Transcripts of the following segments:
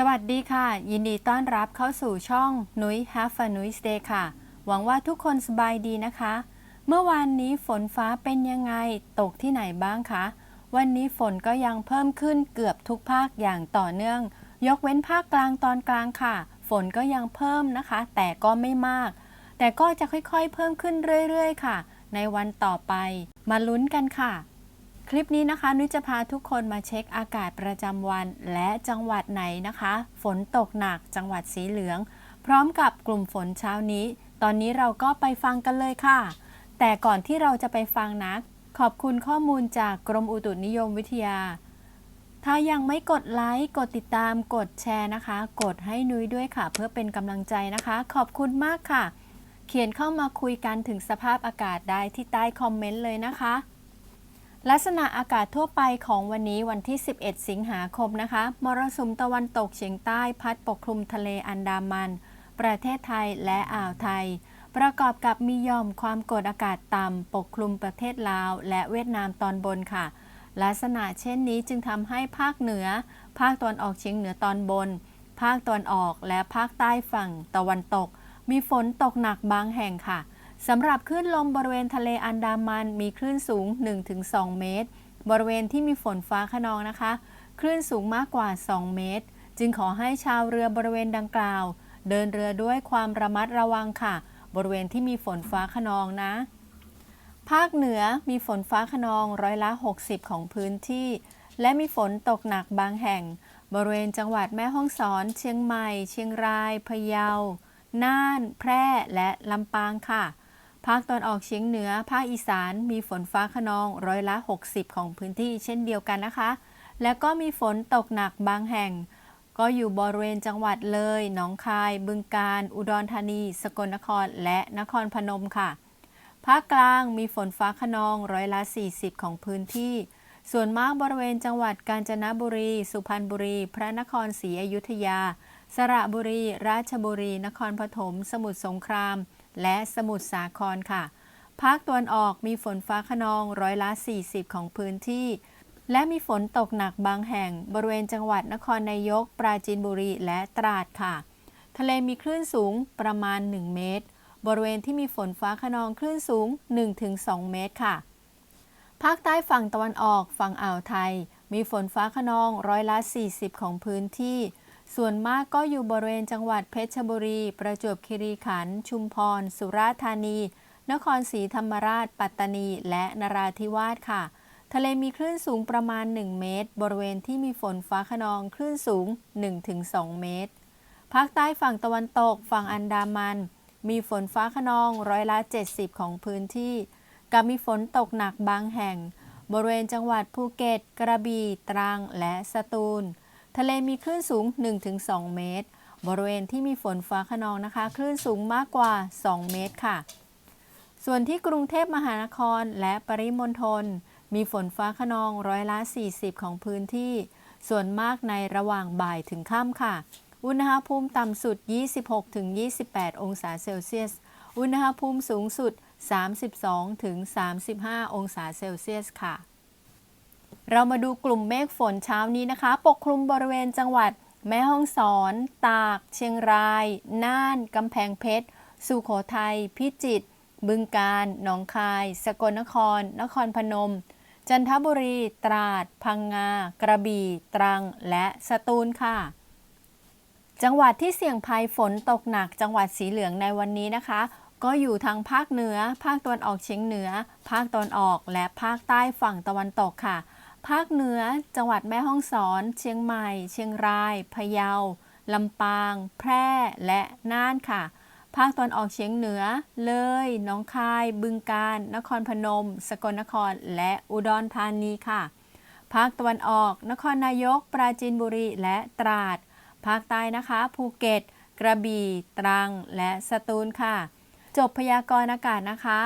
สวัสดีค่ะ ยินดีต้อนรับเข้าสู่ช่องนุ้ย Have a n u i s Day ค่ะ หวังว่าทุกคนสบายดีนะคะ เมื่อวานนี้ฝนฟ้าเป็นยังไง ตกที่ไหนบ้างคะ วันนี้ฝนก็ยังเพิ่มขึ้นเกือบทุกภาคอย่างต่อเนื่อง ยกเว้นภาคกลางตอนกลางค่ะ ฝนก็ยังเพิ่มนะคะ แต่ก็ไม่มาก แต่ก็จะค่อยๆ เพิ่มขึ้นเรื่อยๆ ค่ะ ในวันต่อไป มาลุ้นกันค่ะ คลิปนี้นะคะ นุ้ยจะพาทุกคนมาเช็คอากาศประจำวัน และจังหวัดไหนนะคะ ฝนตกหนักจังหวัดสีเหลือง พร้อมกับกลุ่มฝนเช้านี้ ตอนนี้เราก็ไปฟังกันเลยค่ะ แต่ก่อนที่เราจะไปฟังนะ ขอบคุณข้อมูลจากกรมอุตุนิยมวิทยา ถ้ายังไม่กดไลค์กดติดตามกดแชร์นะคะ กดให้นุ้ยด้วยค่ะ เพื่อเป็นกำลังใจนะคะ ขอบคุณมากค่ะ เขียนเข้ามาคุยกันถึงสภาพอากาศได้ที่ใต้คอมเมนต์เลยนะคะ ลักษณะอากาศทั่วไปของวันนี้วันที่ 11 สิงหาคมนะคะ มรสุมตะวันตกเฉียงใต้พัดปกคลุมทะเลอันดามัน ประเทศไทยและอ่าวไทย ประกอบกับมีย่อมความกดอากาศต่ำปกคลุมประเทศลาว และเวียดนามตอนบนค่ะ ลักษณะเช่นนี้จึงทำให้ภาคเหนือ ภาคตอนออกเฉียงเหนือตอนบน ภาคตอนออกและภาคใต้ฝั่งตะวันตก มีฝนตกหนักบางแห่งค่ะ สำหรับคลื่นลมบริเวณทะเลอันดามันมีคลื่นสูง 1-2 เมตร บริเวณที่มีฝนฟ้าขนองนะคะ คลื่นสูงมากกว่า 2 เมตร จึงขอให้ชาวเรือบริเวณดังกล่าว เดินเรือด้วยความระมัดระวังค่ะ บริเวณที่มีฝนฟ้าขนองนะ ภาคเหนือมีฝนฟ้าขนองร้อยละ 60 ของพื้นที่ และมีฝนตกหนักบางแห่ง บริเวณจังหวัดแม่ฮ่องสอน เชียงใหม่ เชียงราย พะเยา น่าน แพร่ และลำปางค่ะ ภาคตอนออกเฉียงเหนือ ภาคอีสาน มีฝนฟ้าขนองร้อยละ 60 ของพื้นที่เช่นเดียวกันนะคะ และก็มีฝนตกหนักบางแห่ง ก็อยู่บริเวณจังหวัดเลย หนองคาย บึงกาฬอุดรธานี สกลนคร และนครพนมค่ะ ภาคกลางมีฝนฟ้าขนองร้อยละ 40 ของพื้นที่ ส่วนมากบริเวณจังหวัดกาญจนบุรี สุพรรณบุรี พระนครศรีอยุธยา สระบุรี ราชบุรี นครปฐม สมุทรสงคราม และสมุทรสาครค่ะ ภาคตะวันออกมีฝนฟ้าขนองร้อยละ 40 ของพื้นที่ และมีฝนตกหนักบางแห่ง บริเวณจังหวัดนครนายก ปราจีนบุรีและตราดค่ะ ทะเลมีคลื่นสูงประมาณ 1 เมตร บริเวณที่มีฝนฟ้าขนองคลื่นสูง 1-2 เมตรค่ะ ภาคใต้ฝั่งตะวันออกฝั่งอ่าวไทย มีฝนฟ้าขนองร้อยละ 40 ของพื้นที่ ส่วนมากก็อยู่บริเวณจังหวัดเพชรบุรี ประจวบคีรีขันธ์ ชุมพร สุราษฎร์ธานี นครศรีธรรมราช ปัตตานี และนราธิวาสค่ะ ทะเลมีคลื่นสูงประมาณ 1 เมตร บริเวณที่มีฝนฟ้าขนองคลื่นสูง 1-2 เมตร ภาคใต้ฝั่งตะวันตก ฝั่งอันดามัน มีฝนฟ้าขนองร้อยละ 70 ของพื้นที่ กับมีฝนตกหนักบางแห่ง บริเวณจังหวัดภูเก็ต กระบี่ ตรัง และสตูล ทะเลมีคลื่นสูง 1-2 เมตร บริเวณที่มีฝนฟ้าขนองนะคะ คลื่นสูงมากกว่า 2 เมตรค่ะ ส่วนที่กรุงเทพมหานครและปริมณฑลมีฝนฟ้าขนองร้อยละ 40 ของพื้นที่ ส่วนมากในระหว่างบ่ายถึงค่ำค่ะ อุณหภูมิต่ำสุด 26-28 องศาเซลเซียส อุณหภูมิสูงสุด 32-35 องศาเซลเซียสค่ะ เรามาดูกลุ่มเมฆฝนเช้านี้นะคะ ปกคลุมบริเวณจังหวัด แม่ฮ่องสอน ตาก เชียงราย น่าน กำแพงเพชร สุโขทัย พิจิตร บึงกาฬ หนองคาย สกลนคร นครพนม จันทบุรี ตราด พังงา กระบี่ ตรัง และสตูลค่ะ จังหวัดที่เสี่ยงภัยฝนตกหนัก จังหวัดสีเหลืองในวันนี้นะคะ ก็อยู่ทางภาคเหนือ ภาคตะวันออกเฉียงเหนือ ภาคตะวันออกและภาคใต้ฝั่งตะวันตกค่ะ ภาคเหนือ จังหวัดแม่ฮ่องสอน เชียงใหม่ เชียงราย พะเยา ลำปาง แพร่ และน่านค่ะ ภาคตะวันออกเฉียงเหนือ เลยหนองคาย บึงกาฬ นครพนม สกลนคร และอุดรธานีค่ะ ภาคตะวันออก นครนายก ปราจีนบุรี และตราด ภาคใต้นะคะ ภูเก็ต กระบี่ ตรัง และสตูลค่ะ จบพยากรณ์อากาศนะคะ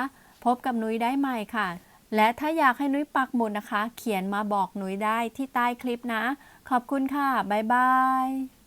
พบกับนุ้ยได้ใหม่ค่ะ และถ้าอยากให้นุ้ยปักหมุดนะคะ เขียนมาบอกนุ้ยได้ที่ใต้คลิปนะ ขอบคุณค่ะ บ๊ายบาย